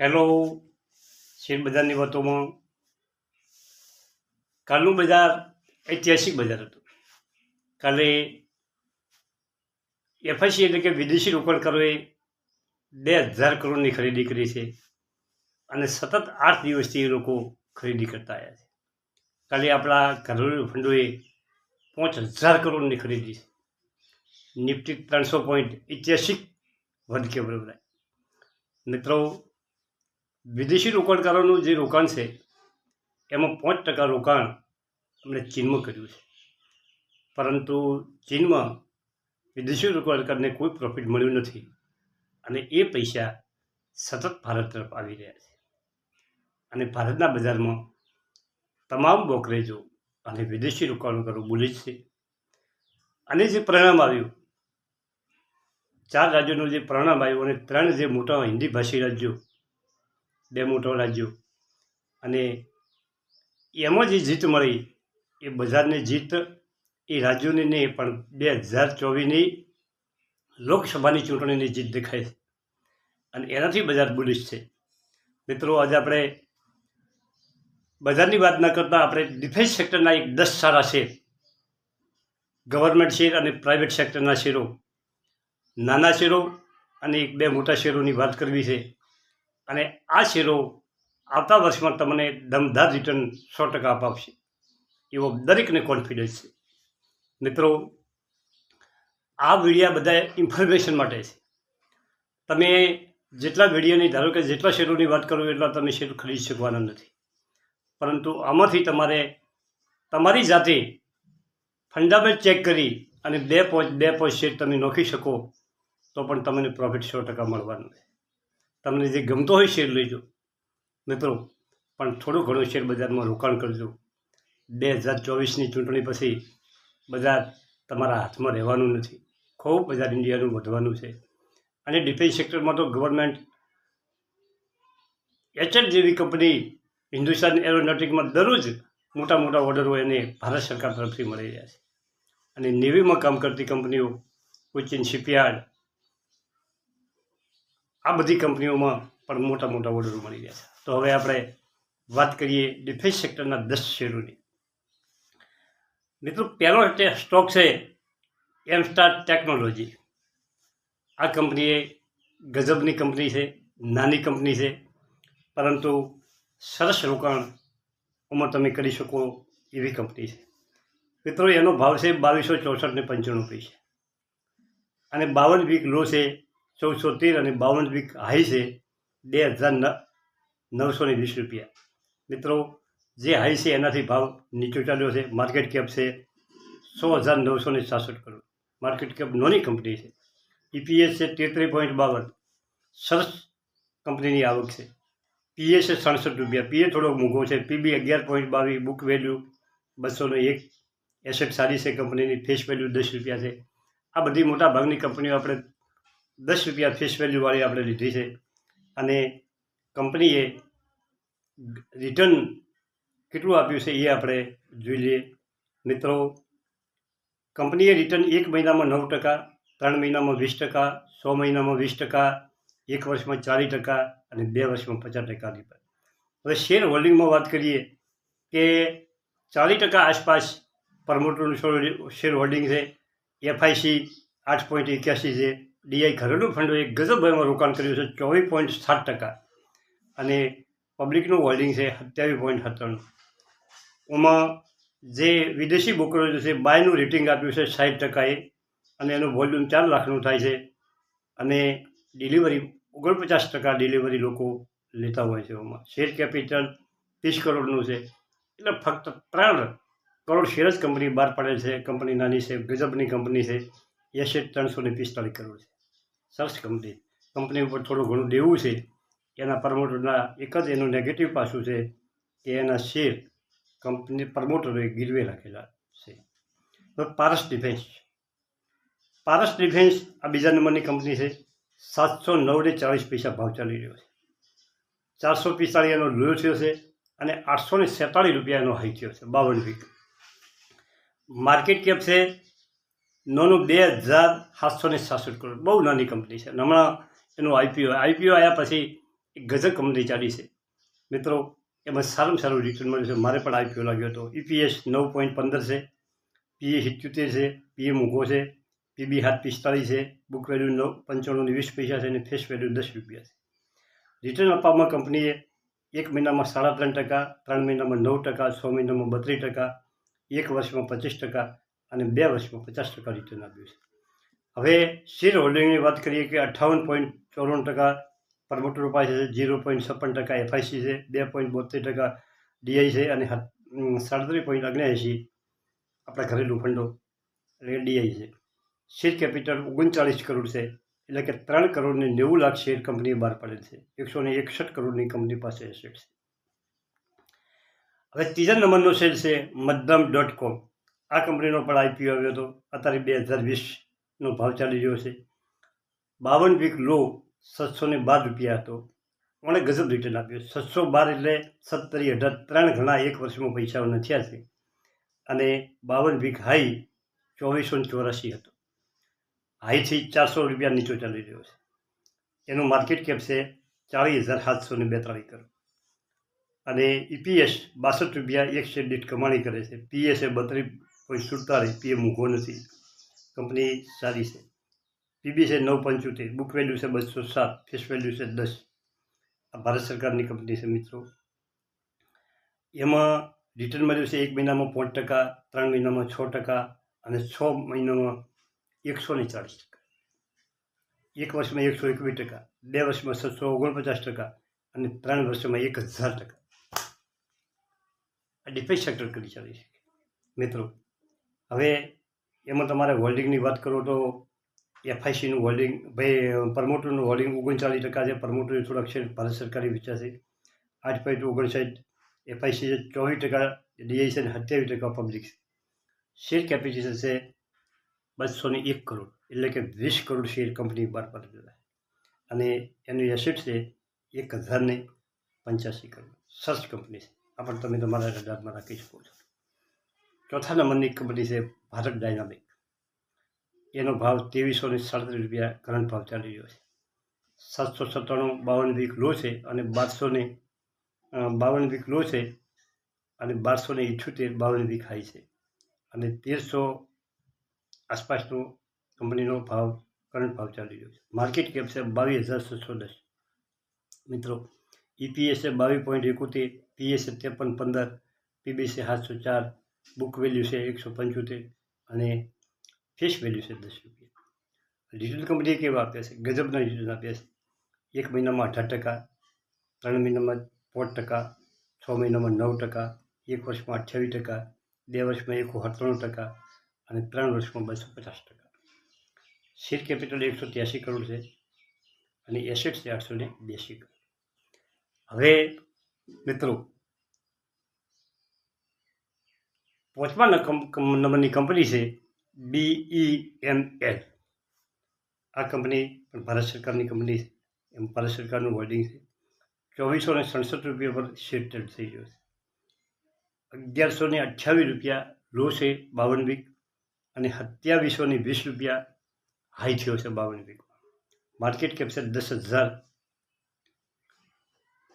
Hello share બજારની વાતોમાં? કાલનું બજાર ઐતિહાસિક બજાર હતું. કાલે એફઆઈસી એટલે કે વિદેશી રોકાણકારોએ બે હજાર કરોડની ખરીદી કરી છે અને સતત આઠ દિવસથી એ લોકો ખરીદી કરતા આવ્યા છે. કાલે આપણા ઘરેલુ ફંડોએ પાંચ હજાર કરોડની ખરીદી છે. નિફ્ટી ત્રણસો પોઈન્ટ ઐતિહાસિક વધકે બરોબર મિત્રો વિદેશી રોકાણકારોનું જે રોકાણ છે, એમાં પાંચ ટકા રોકાણ અમને ચીનમાં કર્યું છે. પરંતુ ચીનમાં વિદેશી રોકાણકારને કોઈ પ્રોફિટ મળ્યું નથી અને એ પૈસા સતત ભારત તરફ આવી રહ્યા છે. અને ભારતના બજારમાં તમામ બ્રોકરેજો અને વિદેશી રોકાણકારો બોલે છે. અને જે પરિણામ આવ્યું, ચાર રાજ્યોનું જે પરિણામ આવ્યું અને ત્રણ જે મોટા હિન્દી ભાષી રાજ્યો બે મોટો રાજ્યો. અને એમાં જે જીત મળી. એ બજારની જીત એ રાજ્યોની નહીં, પણ બે હજાર ચોવીસની લોકસભાની ચૂંટણીની જીત દેખાય છે. અને એનાથી બજાર બુલિશ છે. મિત્રો, આજે આપણે બજારની વાત ન કરતાં આપણે ડિફેન્સ સેક્ટરના એક દસ સારા શેર, ગવર્મેન્ટ શેર અને પ્રાઇવેટ સેક્ટરના શેરો, નાના શેરો અને એક બે મોટા શેરોની વાત કરવી છે. અને આ શેરો આવતા વર્ષમાં તમને દમદાર રિટર્ન સો ટકા અપાવશે. એવો દરેકને કોન્ફિડન્સ છે. મિત્રો, આ વિડીયા બધા ઇન્ફોર્મેશન માટે છે. તમે જેટલા વિડીયોની ધારો કે જેટલા શેરોની વાત કરો એટલા તમે શેર ખરીદી શકવાના નથી. પરંતુ આમાંથી તમારે, તમારી જાતે ફંડામેન્ટ ચેક કરી અને બે પોઈન્ટ બે પોઈન્ટ શેર તમે નોખી શકો, તો પણ તમને પ્રોફિટ સો ટકા મળવાનું છે. તમને જે ગમતો હોય શેર લેજો. મિત્રો, પણ થોડું ઘણું શેર બજારમાં રોકાણ કરજો. બે હજાર ચોવીસની ચૂંટણી પછી બજાર તમારા હાથમાં રહેવાનું નથી. ખૂબ બજાર ઇન્ડિયાનું વધવાનું છે. અને ડિફેન્સ સેક્ટરમાં તો ગવર્મેન્ટ એચએલ જેવી કંપની હિન્દુસ્તાન એરોનોટિકમાં દરરોજ મોટા મોટા ઓર્ડરો એને ભારત સરકાર તરફથી મળી રહ્યા છે. અને નેવીમાં કામ કરતી કંપનીઓ કોચિન શિપયાર્ડ આ બધી કંપનીઓમાં પણ મોટા મોટા ઓર્ડરો મળી રહ્યા છે. તો હવે આપણે વાત કરીએ ડિફેન્સ સેક્ટરના દસ શેરોની. મિત્રો, પહેલો સ્ટોક છે એમસ્ટાર ટેકનોલોજી આ કંપનીએ ગજબની કંપની છે, નાની કંપની છે, પરંતુ સરસ રોકાણ ઉંમર તમે કરી શકો એવી કંપની છે. મિત્રો, એનો ભાવ છે બાવીસો ચોસઠ ને પંચાણું પૈસા. અને બાવન વીક લો છે ચૌદસો તેર અને બાવન વીક હાઈ છે, બે હજાર નવસો ને વીસ રૂપિયા. મિત્રો, જે હાઈ છે એનાથી ભાવ નીચો ચાલ્યો છે, માર્કેટ કેપ છે સો હજાર નવસો ને છાસઠ કરોડ. માર્કેટ કેપ નોની કંપની છે. ઈપીએસ છે તેત્રીસ પોઈન્ટ બાવન. સરસ કંપનીની આવક છે. પીએસ છે સડસઠ રૂપિયા. પીએ થોડો મોંઘો છે. પીબી અગિયાર પોઈન્ટ બાવીસ બુક વેલ્યુ બસોનો એક, એસેટ સારી છે કંપનીની ફેસ વેલ્યુ દસ રૂપિયા છે. આ બધી મોટા ભાગની કંપનીઓ આપણે દસ રૂપિયા ફેસ વેલ્યુવાળી આપણે લીધી છે. અને કંપનીએ રિટર્ન કેટલું આપ્યું છે એ આપણે જોઈ લઈએ. મિત્રો, કંપનીએ રિટર્ન એક મહિનામાં નવ ટકા, ત્રણ મહિનામાં વીસ ટકા સો મહિનામાં વીસ ટકા, એક વર્ષમાં ચાલીસ ટકા અને બે વર્ષમાં પચાસ ટકા દીધા હવે શેર હોલ્ડિંગમાં વાત કરીએ કે ચાલીસ ટકા આસપાસ પ્રમોટરનું શેર હોલ્ડિંગ છે. એફઆઈસી આઠ પોઈન્ટ એક્યાસી છે. ડીઆઈ ઘરેલું ફંડોએ ગજબ એમાં રોકાણ કર્યું છે, ચોવીસ પોઈન્ટ સાત ટકા. અને પબ્લિકનું હોલ્ડિંગ છે સત્યાવીસ પોઈન્ટ સત્તાણું. એમાં જે વિદેશી બ્રોકરેજ છે બાયનું રેટિંગ આપ્યું છે સાઠ ટકાએ અને એનું વોલ્યુમ ચાર લાખનું થાય છે અને ડિલિવરી ઓગણપચાસ ટકા ડિલિવરી લોકો લેતા હોય છે એમાં શેર કેપિટલ ત્રીસ કરોડનું છે. એટલે ફક્ત ત્રણ કરોડ શેર જ કંપની બહાર પાડેલ છે. કંપની નાની છે, ગજબની કંપની છે. એસેટ ત્રણસો ને પિસ્તાળીસ કરોડ છે. સરસ કંપની. કંપની ઉપર થોડું ઘણું દેવું છે. એના પ્રમોટરના એક જ એનું નેગેટિવ પાસું છે કે એના શેર કંપની પ્રમોટરોએ ગીરવે રાખેલા છે. તો પારસ ડિફેન્સ પારસ ડિફેન્સ આ બીજા નંબરની કંપની છે. સાતસો નવડે ચાલીસ પૈસા ભાવ ચાલી રહ્યો છે. ચારસો પિસ્તાળીસ એનો લો થયો છે અને આઠસો ને સેતાળીસ રૂપિયા એનો હાઈ થયો છે. બાવન વીક માર્કેટ કેપ છે નોનું બે હજાર સાતસો ને સાસઠ કરોડ. બહુ નાની કંપની છે. હમણાં એનું આઈપીઓ આઈપીઓ આવ્યા પછી એક ગજબ કંપની ચાલી છે. મિત્રો, એમાં સારામાં સારું રિટર્ન મળ્યું છે. મારે પણ આઈપીઓ લાગ્યો હતો. ઈપીએસ નવ પોઈન્ટ પંદર છે. પીએ સિત્યોતેર છે. પીએ મૂકો છે. પીબી હાથ પિસ્તાળીસ છે. બુક વેલ્યુ નવ પંચાણું વીસ પૈસા છે અને ફેસ વેલ્યુ દસ રૂપિયા છે. રિટર્ન આપવામાં કંપનીએ એક મહિનામાં સાડા ત્રણ ટકા, ત્રણ મહિનામાં નવ ટકા, છ મહિનામાં બત્રીસ ટકા, એક વર્ષમાં પચીસ ટકા અને બે વર્ષમાં પચાસ ટકા રિટર્ન આપ્યું છે. હવે શેર હોલ્ડિંગની વાત કરીએ કે અઠ્ઠાવન પોઈન્ટ ચોરાણું ટકા પ્રમોટરો પાસે છે ઝીરો પોઈન્ટ છપ્પન ટકા એફઆઈસી છે, બે પોઈન્ટ બોતેર ટકા ડીઆઈ છે અને સાડત્રીસ પોઈન્ટ ઓગણએંશી આપણા ઘરેલું ફંડો એટલે ડીઆઈ છે. શેર કેપિટલ ઓગણચાળીસ કરોડ છે, એટલે કે ત્રણ કરોડ ને નેવું લાખ શેર કંપનીએ બહાર પાડેલ છે. એકસો ને એકસઠ કરોડની કંપની પાસે એસેટ છે. હવે ત્રીજા નંબરનો શેર છે, મધ્યમ ડોટ કોમ આ કંપનીનો પણ આઈપીઓ આવ્યો હતો. અત્યારે બે હજાર વીસનો ભાવ ચાલી રહ્યો છે. બાવન વીક લો સાતસો ને બાર રૂપિયા હતો. મને ગજબ રિટર્ન આપ્યું. સાતસો બાર એટલે સત્તરી અઢાર, ત્રણ ઘણા એક વર્ષમાં પૈસાઓ થયા છે. અને બાવન વીક હાઈ ચોવીસો ને ચોરાસી હતો. હાઈથી ચારસો રૂપિયા નીચો ચાલી રહ્યો છે. એનું માર્કેટ કેપ છે ચાળીસ હજાર સાતસો ને બેતાળીસ કરોડ. અને ઈપીએસ બાસઠ રૂપિયા એક શેર દીઠ કમાણી કરે છે. પીએસ એ બત્રીસ પોઈન્ટ સુડતાલીસ પીએ મૂકો નથી. કંપની સારી છે. પીબી છે નવ પંચોતેર બુક વેલ્યુ છે બસો સાત, ફેસ વેલ્યુ છે દસ. આ ભારત સરકારની કંપની છે મિત્રો. એમાં રિટર્ન મળ્યું છે એક મહિનામાં પાંચ ટકા, ત્રણ મહિનામાં છ ટકા અને છ મહિનામાં એકસો ને ચાળીસ ટકા. એક વર્ષમાં એકસો એકવીસ ટકા, બે વર્ષમાં છસો ઓગણપચાસ ટકા અને ત્રણ વર્ષમાં એક હજાર ટકા. આ ડિફેન્સ સેક્ટર કરી ચાલી છે. મિત્રો હવે એમાં તમારે હોલ્ડિંગની વાત કરો તો એફઆઈસીનું હોલ્ડિંગ ભાઈ, પ્રમોટરનું હોલ્ડિંગ ઓગણચાલીસ ટકા છે. પ્રમોટરની થોડાક છે ભારત સરકારી વિચારશે આઠ પોઈન્ટ ઓગણસાઠ એફઆઈસી છે, ચોવીસ ટકા ડીઆઈસી અને સત્યાવીસ ટકા પબ્લિક શેર કેપિટેશન છે બસો ને એક કરોડ, એટલે કે વીસ કરોડ શેર કંપની બહાર પાડેલા અને એનું એસેટ છે એક હજારને પંચ્યાસી કરોડ. સર્ચ કંપની છે. આ પણ તમે તમારા રડારમાં રાખી શકો છો. ચોથા નંબરની કંપની છે, ભારત ડાયનામિક એનો ભાવ ત્રેવીસો ને સાડત્રીસ રૂપિયા કરંટ ભાવ ચાલી રહ્યો છે. સાતસો સત્તાણું બાવન વીક લો છે અને બારસો ને બાવન વીક લો છે અને બારસો ને ઇઠ્યોતેર બાવન વીક હાઈ છે. અને તેરસો આસપાસનો કંપનીનો ભાવ, કરંટ ભાવ ચાલી રહ્યો છે. માર્કેટ કેપ છે બાવીસ હજાર છસો દસ. મિત્રો ઈપીએસ છે બાવીસ પોઈન્ટ એકોતેર પીએસ ત્રેપન પંદર પીબીસી સાતસો ચાર બુક વેલ્યુ છે એકસો પંચોતેર અને ફેસ વેલ્યુ છે દસ રૂપિયા. ડિજિટલ કંપનીએ કેવા આપ્યા છે? ગજબના રિટર્ન આપ્યા છે. એક મહિનામાં અઢાર ટકા, ત્રણ મહિનામાં પાંચ ટકા, છ મહિનામાં નવ ટકા, એક વર્ષમાં અઠ્યાવીસ ટકા, બે વર્ષમાં એકસો સત્તાણું ટકા અને ત્રણ વર્ષમાં બસો પચાસ ટકા. શેર કેપિટલ એકસો ત્યાસી કરોડ છે અને એસેટ્સ છે આઠસો ને બ્યાસી કરોડ. હવે મિત્રો પાંચમા નંબરની કંપની છે B E M L company પણ ભારત સરકારની કંપની છે એમ ભારત સરકારનું હોલ્ડિંગ છે ચોવીસો ને સડસઠ રૂપિયા પર શેર થઈ ગયો છે અગિયારસો ને અઠ્યાવીસ રૂપિયા લો છે બાવન વીક અને સત્યાવીસો ને વીસ રૂપિયા હાઈ થયો છે બાવન વીકમાં માર્કેટ કેપ છે દસ હજાર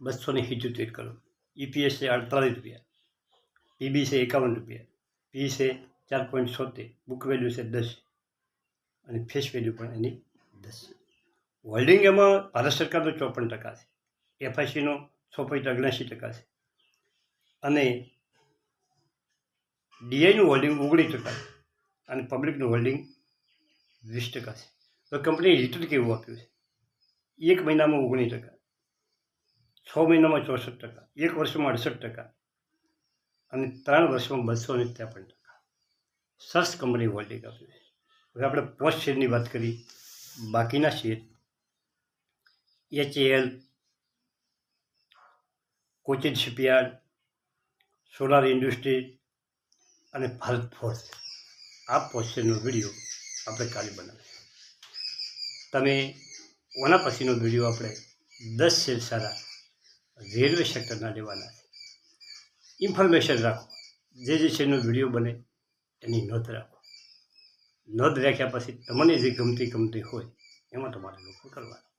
બસો ને સિત્યોતેર કરોડ ઈપીએસ છે અડતાલીસ રૂપિયા પીબી છે એકાવન રૂપિયા. પી છે ચાર પોઈન્ટ છોતેર. બુક વેલ્યુ છે દસ. અને ફેસ વેલ્યુ પણ એની દસ. હોલ્ડિંગ એમાં ભારત સરકારનો ચોપન ટકા છે. એફઆઈસીનો છ પોઈન્ટ ઓગણસી ટકા છે. અને ડીઆઈનું હોલ્ડિંગ ઓગણીસ ટકા છે. અને પબ્લિકનું હોલ્ડિંગ વીસ ટકા છે. તો કંપનીએ રિટર્ન કેવું આપ્યું છે? એક મહિનામાં ઓગણીસ ટકા. છ મહિનામાં ચોસઠ ટકા. એક વર્ષમાં અડસઠ ટકા. અને ત્રણ વર્ષમાં બસો ને ત્રેપન ટકા. સરસ કંપની હોલ્ડિંગ આપી હવે આપણે પોસ્ટ શેરની વાત કરી. બાકીના share. HAL Cochin shipyard solar industry અને ભારત ફોર્સ આ પોસ્ટ શેરનો વીડિયો આપણે કાલે બનાવીશું. તમે ઓના પછીનો વીડિયો આપણે દસ શેર સારા રેલવે સેક્ટરના લેવાના છે. ઇન્ફોર્મેશન રાખો. જે જે છે એનો વીડિયો બને, એની નોંધ રાખો. નોંધ રાખ્યા પછી તમને જે ગમતી ગમતી હોય, એમાં તમારે લોકો કરવાનું.